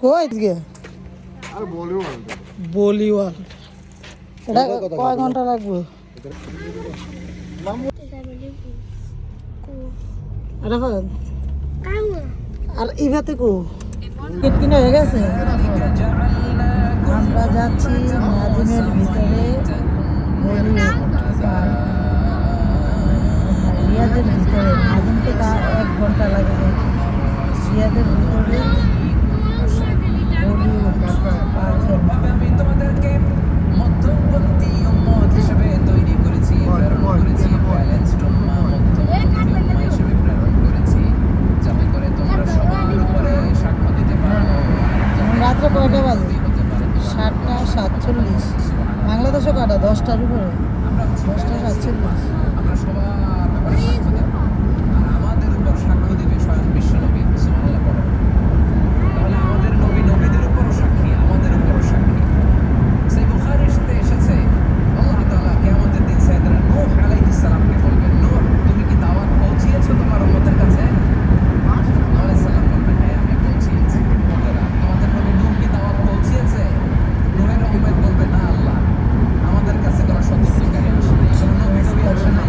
কই গে আর বলিও বলিওয়াল। এটা কয় ঘণ্টা লাগবে? আর ইভাতে কো? টিকিট কিনে হয়ে গেছে? আমরা যাচ্ছি নাজিমের ভিতরে। রিয়াদের ভিতরে। নাজিম থেকে এক ঘণ্টা লাগে রিয়াদের ভিতরে তোমাদেরকে মধ্যপন্থী উম্মত হিসেবে তৈরি করেছি প্রেরণ করেছি ব্যালেন্সড উম্মাহ মধ্যপন্থী হিসেবে প্রেরণ করেছি যাতে করে তোমরা সবার উপরে সাক্ষ্য দিতে পারো। এখন রাত্রে কয়টা বাজে? হতে পারে সাতটা সাতচল্লিশ। বাংলাদেশও কাটা দশটার উপরে? আমরা দশটা সাতচল্লিশ। আমরা সবার উপরে সাক্ষ্য দেব আর আমাদের উপর সাক্ষ্য দিবে স্বয়ং বিশ্ব নবী সুবহানাল্লাহ পড়ো তাহলে আমাদের নবী নবীদের উপরও সাক্ষী আমাদের উপরও সাক্ষী সেই বুখারীর সাথে এসেছে আল্লাহ তাআলা কিয়ামতের দিন সাইয়েদনা নূহ আলাইহিস সালামকে বলবেন নূহ তুমি কি দাওয়াত পৌঁছিয়েছো তোমার উম্মতের কাছে নূহ আলাইহিস সালাম বলবেন হ্যাঁ আমি পৌঁছিয়েছি উম্মতেরা তোমাদের নবী নূহ কি দাওয়াত পৌঁছিয়েছে নূহের উম্মত বলবে না আল্লাহ আমাদের কাছে কোনো সতর্ককারী আসে নাই কোনো নবী নবী আসে নাই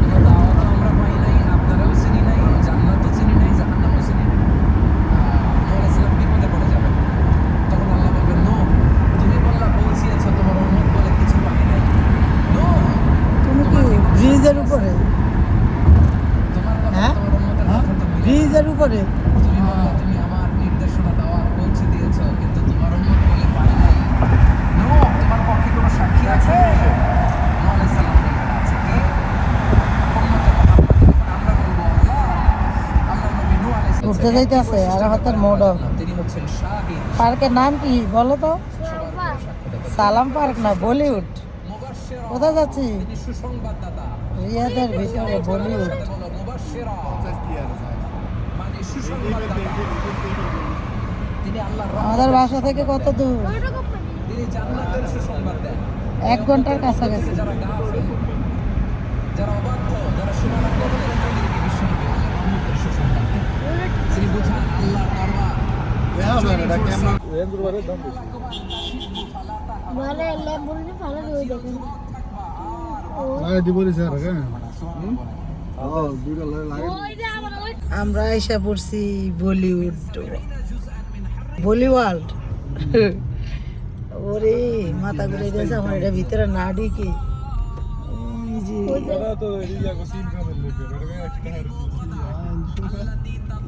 কোনো দাওয়াত আমরা পাই নাই আপনারাও চিনি নাই জান্নাতও চিনি নাই জাহান্নামও চিনি নাই নূহ আলাইহিস সালাম বিপদে পড়ে যাবেন তখন আল্লাহ বলবেন নূহ তুমি বললা পৌঁছিয়েছো তোমার উম্মত বলে কিছু পাই নাই নূহ তুমি কি ব্রিজের উপরে তোমার কথা হ্যাঁ? তোমার উম্মতের কথা তো মিলে ব্রিজের উপরে তুমি বললা তুমি আমার নির্দেশনা দাওয়াত পৌঁছে দিয়েছ কিন্তু তোমার উম্মত বলে পারে নাই নো তোমার পক্ষে কোনো সাক্ষী আছে নূহ আলাইহিস সালাম বললেন আছে কে উম্মতে মুহাম্মদ আমরা বলব আল্লাহ আল্লাহ নবী নূহ আলাইহিস সালাম ঘুরতে যাইতেছে, আর হাতের মোড়ক পার্কের নাম কি? বলো তো। সালাম পার্ক না, বলিউড। কোথায় যাচ্ছি? রিয়াদের ভিতরে বলিউড। আমাদের বাসা থেকে কত দূর? এক ঘণ্টার কাছাকাছি। কেমন মানে লেম্বুরিনি ভালো দিয়ে দেখেন লাগে দিবলি স্যার কেন ও দুইটা লাগে। ওই যে আমরা এসে পড়ছি বলিউড বলিওয়ার্ল্ড ওরে মাথা ঘুরে গেছে আমার এটা ভিতরে না ঢুকে।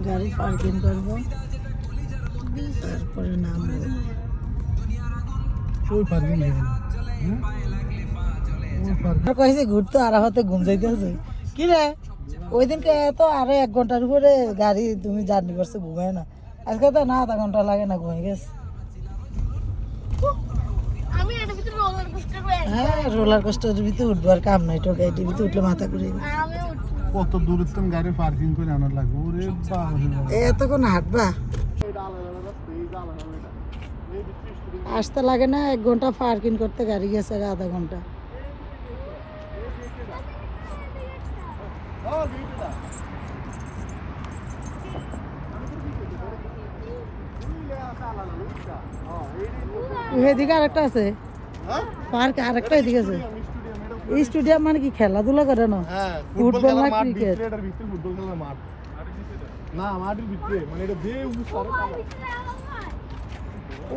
গাড়ি পার্কিং করব। তারপরে নামবো। পার্কিং আর ঘুরতে আর হাতে ঘুম যাইতেছে। কি রে? ওই দিনকে এত আরও এক ঘণ্টার উপরে গাড়ি তুমি জার্নি করছ ঘুমায় না। আজকে তো না আধা ঘণ্টা লাগে না ঘুমিয়ে গেছে। আমি রোলার কোস্টার হ্যাঁ রোলার কোস্টারের ভিতরে উঠবো আর কাম নাই টোকে এটির ভিতরে উঠলে মাথা ঘুরে যাবে। আমি উঠবো। কত দূরের তুমি গাড়ি পার্কিং করে আনার লাগবে? বাবা এতক্ষণ হাঁটবা? আসতে লাগে না এক ঘণ্টা পার্কিং করতে গাড়ি গেছে আধা ঘণ্টা। এদিকে আরেকটা আছে। পার্ক আরেকটা এদিকে আছে। স্টেডিয়াম মানে কি খেলাধুলা করে না? হ্যাঁ ফুটবল না ক্রিকেট? ভিতরে এটার ভিতরে ফুটবল খেলার মাঠ। না মাঠের ভিতরে মানে এটা দিয়ে উস্তার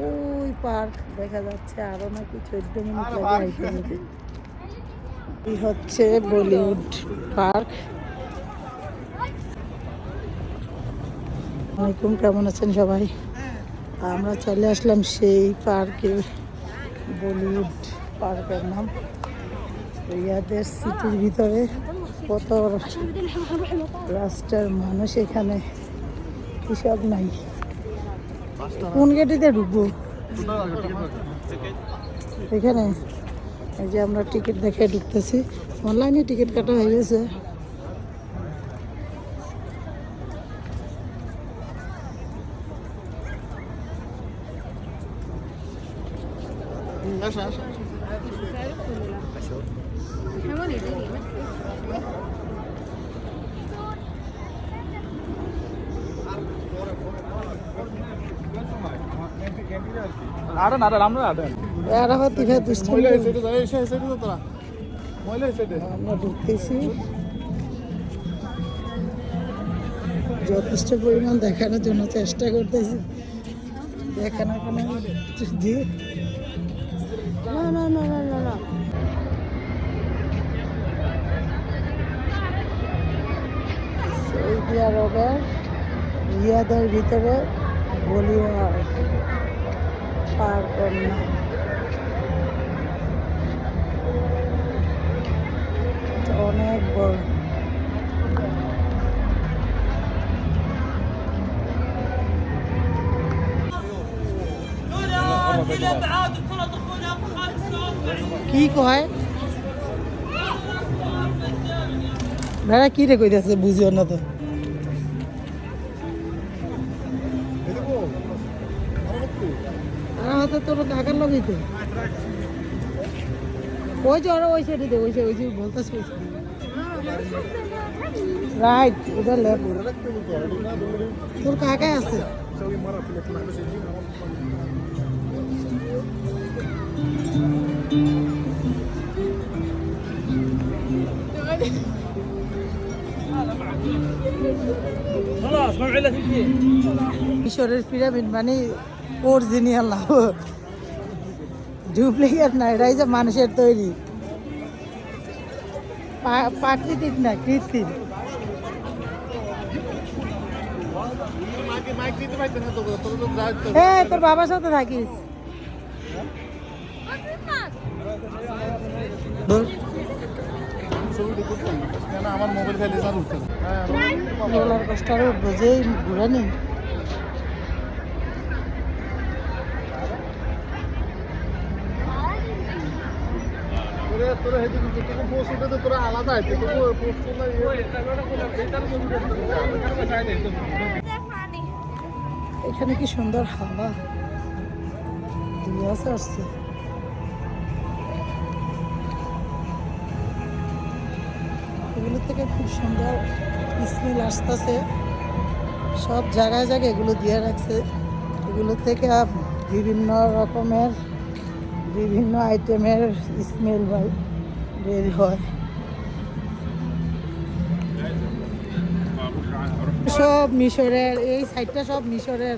ওই পার্ক দেখা যাচ্ছে আরও নাকি চোদ্দ মিনিট লাগে। এই হচ্ছে বলিউড পার্ক। আসসালামাইকুম কেমন আছেন সবাই? আমরা চলে আসলাম সেই পার্কে বলিউড পার্কের নাম। রিয়াদের সিটির ভিতরে কত রাষ্ট্রের মানুষ এখানে? হিসাব নাই। কোন গেটিতে ঢুকবো? এখানে। এই যে আমরা টিকিট দেখে ঢুকতেছি। অনলাইনে টিকিট কাটা হয়ে গেছে। আসা আসা আমরা ঢুকতেছি। যথেষ্ট পরিমাণ দেখানোর জন্য চেষ্টা করতেছি। দেখানো কোনো না না না না না না। সৌদি আরবের রিয়াদের ভিতরে বলিওয়ার পার কন্যা এটা অনেক বড়। কি কয়? বেড়া কি রে কইতেছে বুঝিও না তো। তোর কাকার লগেই তো। ওই যে ওরা ওই সাইডে দে ওই সাইড ওই যে বলতেছে ওই রাইট ওটা লেফট তোর কাকাই আছে? বেশি পিরামিড মানে অরিজিনাল না ডুপ্লিকেট না এটাই যে মানুষের তৈরি। প্রাকৃতিক না কৃত্রিম। হ্যাঁ তোর বাবার সাথে থাকিস। ধর। ছবিটা করতাম কেন আমার এখানে কি সুন্দর হাওয়া? আসছে। এগুলো থেকে খুব সুন্দর স্মেল আসতেছে। সব জায়গায় জায়গায় এগুলো দিয়ে রাখছে। এগুলো থেকে বিভিন্ন রকমের, বিভিন্ন আইটেমের স্মেল বের হয়। সব মিশরের, এই সাইডটা সব মিশরের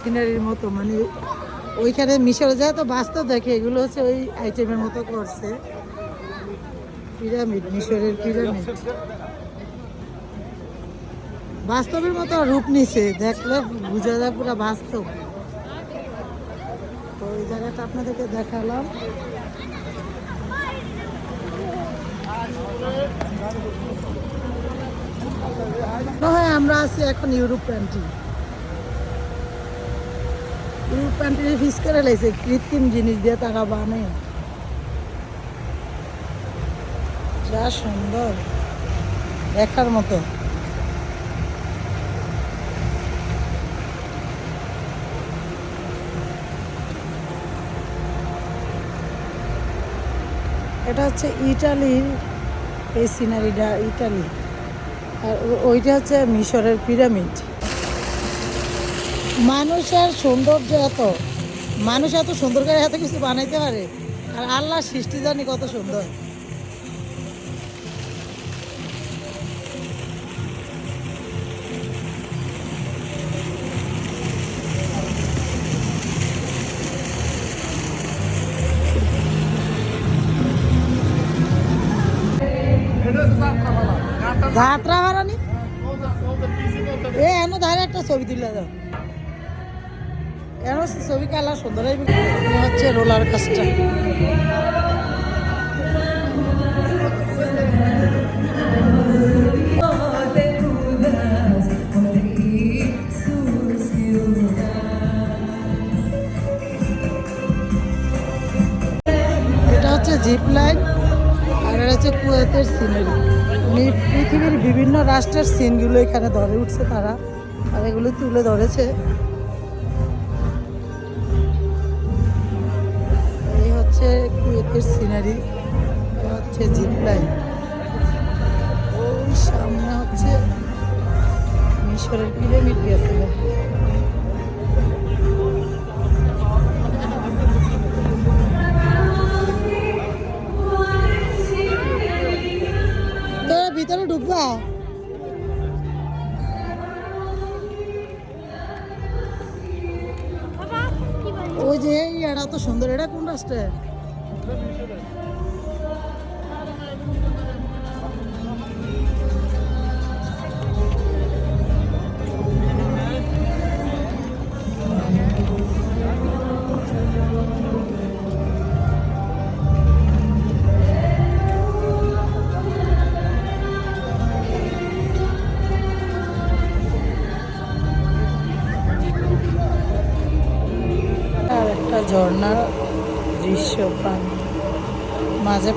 সিনারির মতো মানে ওইখানে মিশরে যায় তো বাস্তব দেখে, এগুলো হচ্ছে ওই আইটেমের মতো করছে। পিরামিড মিশরের পিরামিড বাস্তবের মতো রূপ নিছে, দেখলে বোঝা যায় পুরো বাস্তব। তো ওই জায়গাটা আপনাদেরকে দেখালাম। আমরা আছি এখন ইউরোপ কান্ট্রি ইউরোপ কান্ট্রি ফিস করে লাইছে, কৃত্রিম জিনিস দিয়ে তারা বানে যা সুন্দর। দেখার মতো। এটা হচ্ছে ইটালির এই সিনারিটা, ইটালি। আর ওইটা হচ্ছে মিশরের পিরামিড। মানুষের সৌন্দর্য এত। মানুষ এত সুন্দর করে এত কিছু বানাইতে পারে। আর আল্লাহ সৃষ্টি জানি কত সুন্দর। যাত্রা বাড়ানি এ, এন ধারে একটা ছবি তুলে দাও। এন ছবি কালা সুন্দর হচ্ছে রোলার কাজটা এটা হচ্ছে জিপ লাইন। হচ্ছে কুয়েতের সিনারি মানে পৃথিবীর বিভিন্ন রাষ্ট্রের সিনগুলো এখানে ধরে উঠছে তারা, আর এগুলো তুলে ধরেছে। এই হচ্ছে কুয়েতের সিনারি হচ্ছে জিপ লাইন ওই সামনে হচ্ছে মিশরের পিরামিড গেছে। না ওই যে এটা তো সুন্দর এটা কোন রাষ্ট্রে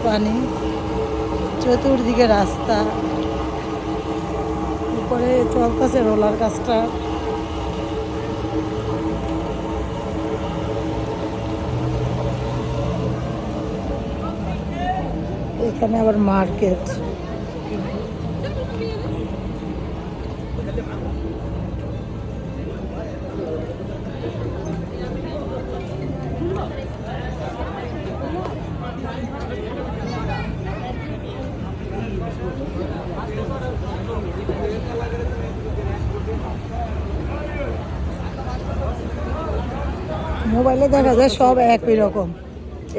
পানি চতুর্দিকে রাস্তা উপরে চলতেছে রোলার কাজটা। এখানে আবার মার্কেট। মোবাইলে দেখা যায় সব একই রকম।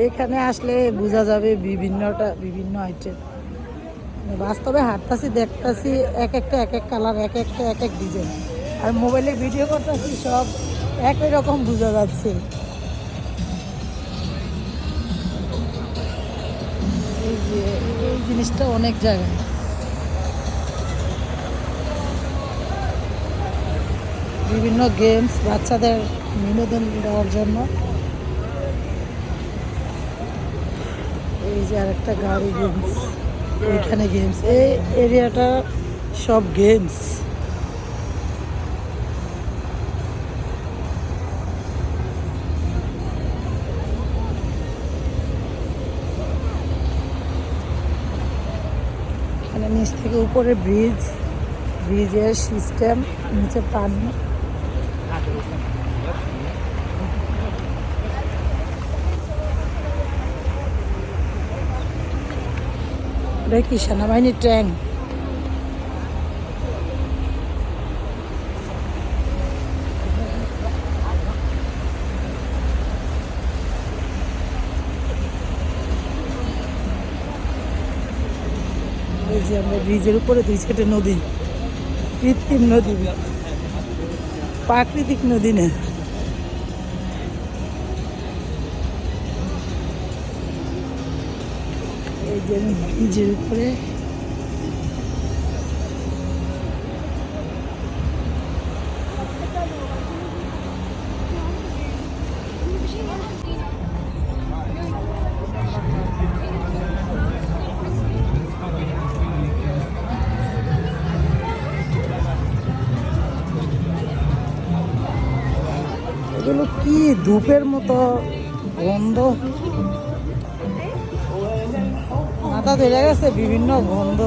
এখানে আসলে বোঝা যাবে বিভিন্নটা, বিভিন্ন আইটেম বাস্তবে হাঁটতাছি, দেখতাছি এক একটা, এক এক কালার এক একটা, এক এক ডিজাইন আর মোবাইলে ভিডিও করতেছি, সব একই রকম বোঝা যাচ্ছে। এই যে, এই জিনিসটা অনেক জায়গায়। বিভিন্ন গেমস বাচ্চাদের বিনোদন দেওয়ার জন্য। এই যে আরেকটা গাড়ি গেমস ওইখানে গেমস এই এরিয়াটা সব গেমস এখানে নিচ থেকে উপরে ব্রিজ ব্রিজের সিস্টেম নিচে পানি। এটা কি সেনাবাহিনীর ট্যাঙ্ক এই আমরা ব্রিজের উপরে দুই সাইডে নদী কৃত্রিম নদী প্রাকৃতিক নদী না উপরে। এগুলো কি ধূপের মতো গন্ধ? মাথা ধরে গেছে বিভিন্ন গন্ধ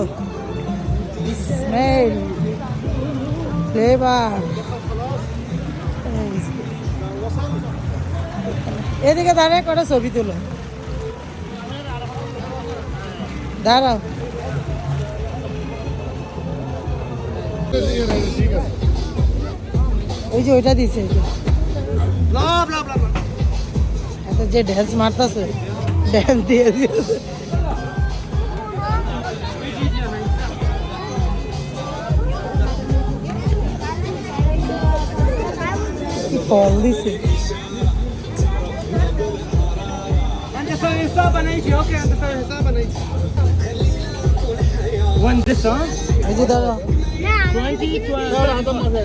স্মেল ফ্লেভার এদিকে দাঁড়ায় করে ছবি তুলো। দাঁড়াও। ওই যে ওইটা দিছে। যে ড্যান্স মারতাছে ড্যান্স দিয়ে দিয়েছে। ফল দিছে One this huh? এই যে ধরো তোমরা হাতে মারবে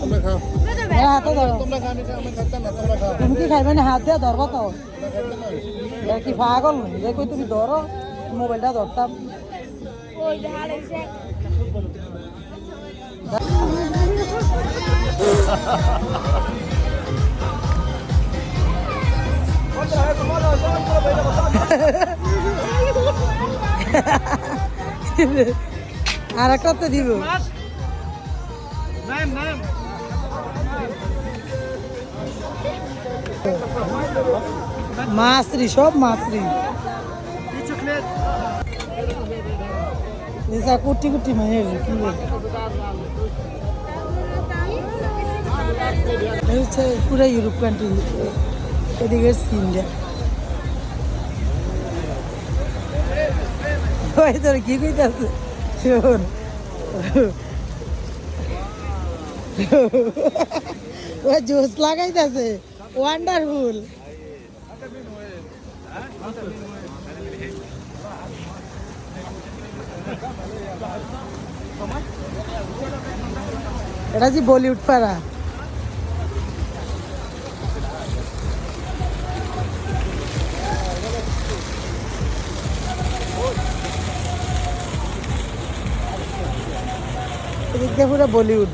তোমরা খাও এ হাতে ধরো তোমরা খাও আমি খাও আমি খাইতাম না তোমরা খাও তুমি কি খাইবে না হাত দিয়ে ধরবো তো তোমরা খাইতাম না এ কি পাগল যে কই তুমি ধরো মোবাইলটা ধরতাম আর একটা তো দিব। মাছরি সব চকলেট কুটি কুটি মায়ের কি হচ্ছে পুরো ইউরোপ কান্ট্রি এদিকে সিনটা তোর কি কইতাছে? শোন। ওই জোস লাগাইতাছে ওয়ান্ডারফুল এটা যে বলিউড পাড়া। এদিক দিয়ে পুরো বলিউড।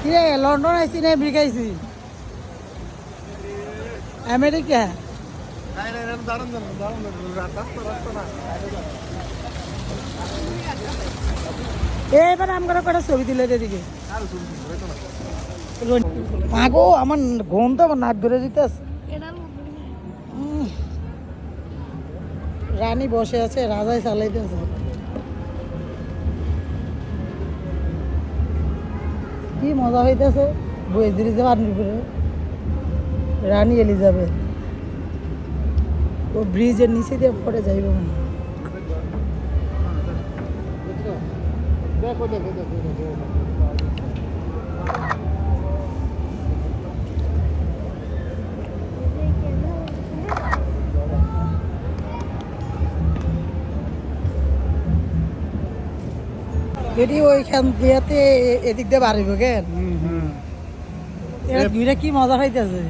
কিরে লন্ডন আইসি না আমেরিকা আইসি? আমেরিকা? এবার আমরা কটা ছবি দিলে এদিকে। মাগো আমার ঘুম তো আমার নাক ধরে দিতেস রানী বসে আছে, রাজাই চালাইতেছে। কি মজা হইতেছে করে রানী এলিজাবেথ। ও ব্রিজের নিচে দিয়ে পড়ে যাইব মানে দেখো দেখো দেখো। এটি ওইখান দিয়াতে এদিক দিয়ে বাড়িব কেন? হুম দুইটা কি মজা হইতেছে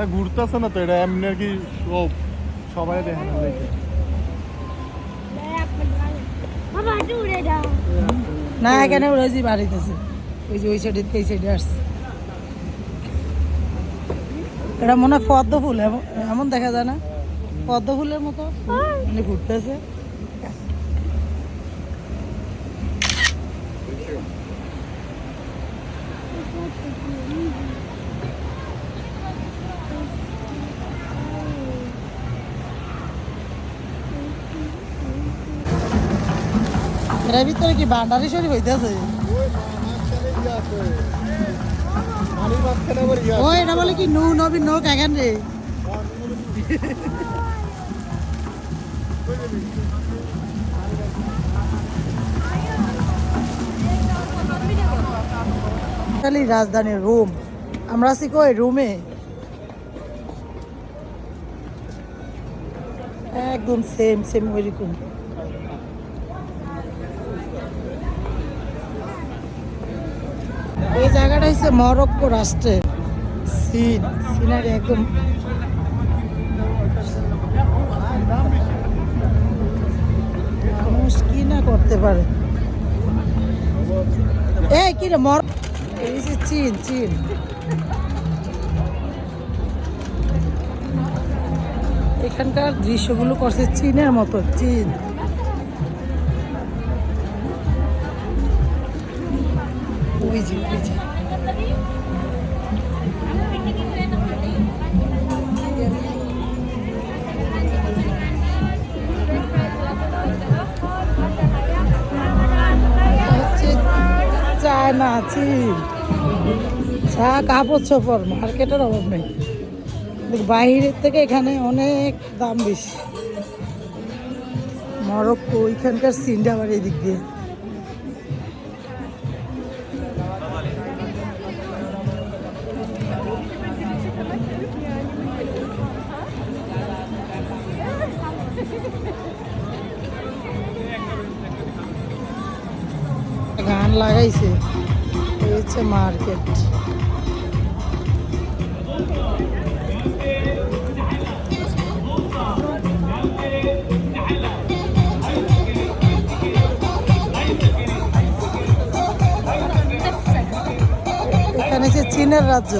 এ ঘুরতেছে না তো এটা এমনি আর কি সব সবাই দেখে না না এখানে ওরা যে বাড়িতেছে। ওই যে ওই সাইডে এই সাইডে আসছে। এটা মনে হয় পদ্ম ফুল এমন দেখা যায় না? পদ্ম ফুলের মতো মানে ভিতরে কি বান্ডারি শরীফ হইতেছে? ও এটা বলে কি নৌ নবীন নৌ কেন রে? ইতালি রাজধানী রোম। আমরা আছি কই? রুমে? একদম সেম সেম ওইরকম এই জায়গাটা হচ্ছে মরক্কো রাষ্ট্রের সিন, সিনারি একদম। মানুষ কি না করতে পারে? এই, কি রে, মর এই যে চীন চীন। এখানকার দৃশ্যগুলো করছে চীনের মতো, চীন। ওই যে। চায়না চীন চা কাপড় চোপড়, মার্কেটের অভাব নেই। বাইরের থেকে এখানে অনেক দাম বেশি। মরক্কো, ওইখানকার সিনটা আবার এদিক দিয়ে। গান লাগাইছে। এই হচ্ছে মার্কেট। এখানে সে চীনের রাজ্য।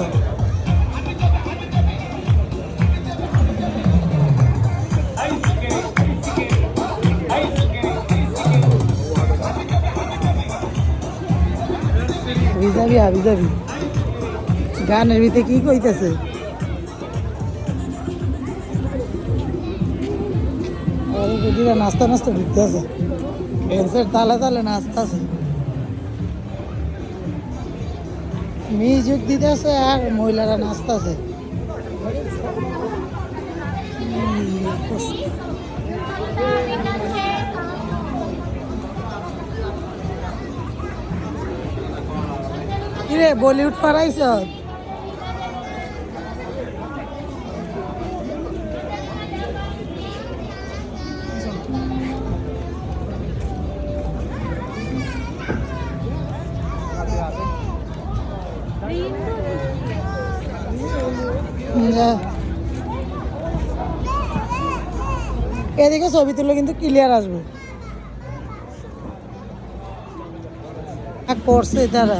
ভিজাবি আবি যাবি গানের ভিতরে কি কইতেছে? দিদিরা নাস্তা নাস্তা ঢুকতেছে। বেঞ্চের তালে তালে নাচতেছে। মিউজিক দিতেছে আর মহিলারা নাচতেছে। কিরে বলিউড পারাইছ এদিকে ছবি তুললে কিন্তু ক্লিয়ার আসবে। করছে তারা।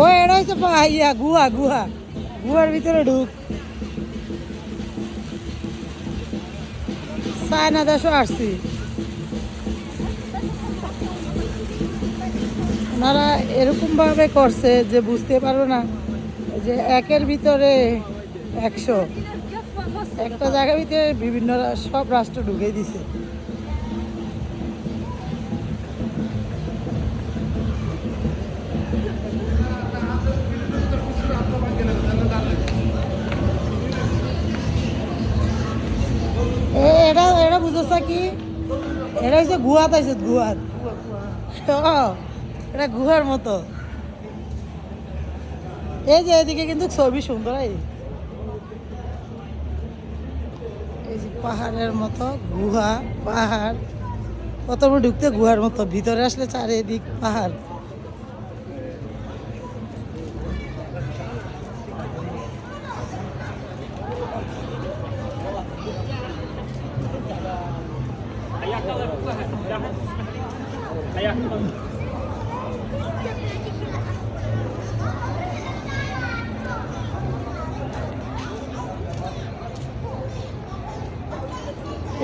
ও হচ্ছে পা- ইয়া, গুহা গুহা। গুহার ভিতরে ঢুক। চায়না দেশও আসছি। ওনারা এরকম ভাবে করছে যে বুঝতে পারো না যে একের ভিতরে একশো। একটা জায়গার ভিতরে বিভিন্ন সব রাষ্ট্র ঢুকে দিছে। এটা কি? এটা হচ্ছে গুহাত আছে গুহাত। এটা গুহার মতো। এই যে এদিকে কিন্তু ছবি সুন্দর, এই। পাহাড়ের মতো, গুহা, পাহাড়। প্রথমে ঢুকতে গুহার মতো, ভিতরে আসলে চারিদিক পাহাড়।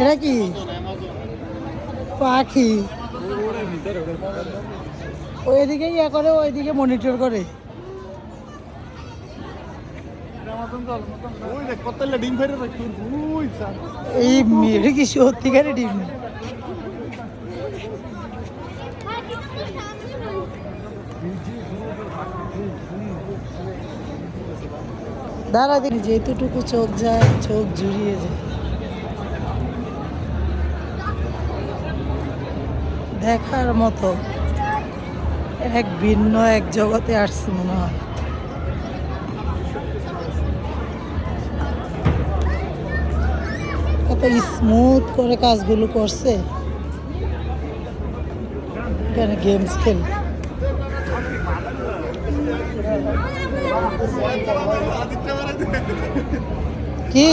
এটা কি? পাখি। ওইদিকে ইয়ে করে ওইদিকে মনিটর করে। এই মেয়েটা কি সত্যিকারে ডিম? দাঁড়া দেখি যেতুটুকু চোখ যায়, চোখ জুড়িয়ে যায়। দেখার মতো এক ভিন্ন এক জগতে আসছে মনে হয়। কত স্মুথ করে কাজগুলো করছে। এখানে গেমস খেল। কি?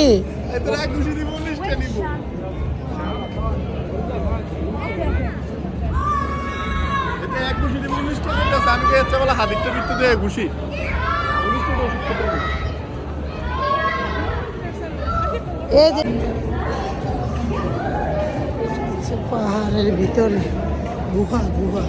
এই যে পাহাড়ের ভিতরে গুহা গুহা।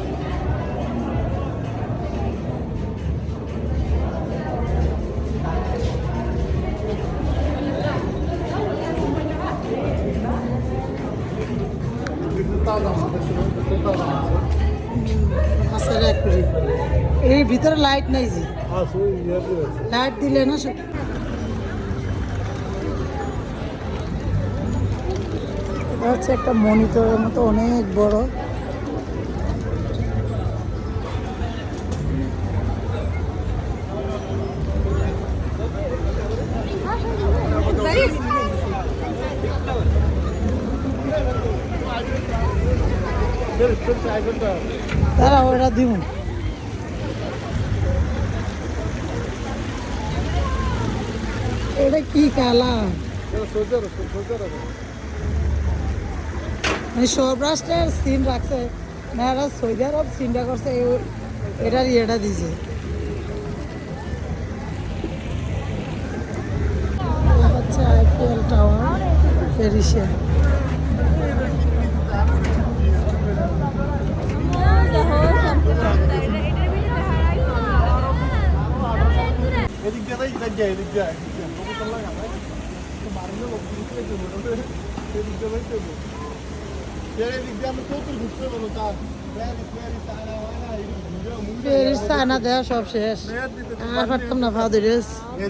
ভিতরে লাইট নাই যে। হ্যাঁ আছে। লাইট দিলে না সব হচ্ছে একটা মনিটরের মতো অনেক বড়। তারা ওটা দিব। এটা কি কালার মানে সব রাষ্ট্রের সিন রাখছে। মেয়েরা সৌদি আরব সিনটা করছে এটার ইয়েটা দিছে। হচ্ছে এদিক দিয়ে এদিক দিয়ে এদিক দিয়ে। এদিক দিয়ে লোক তো লাগা না তো মারলে লোক দিতে তো বড় এদিক দিয়ে যাইতে হবে এদিক দিয়ে আমি কত ঘুরতে বলো তার প্যারিস প্যারিস তারা না এই ভিডিও মুভি প্যারিস চায়না দেওয়া সব শেষ। আর পারতাম না ভাও ধরে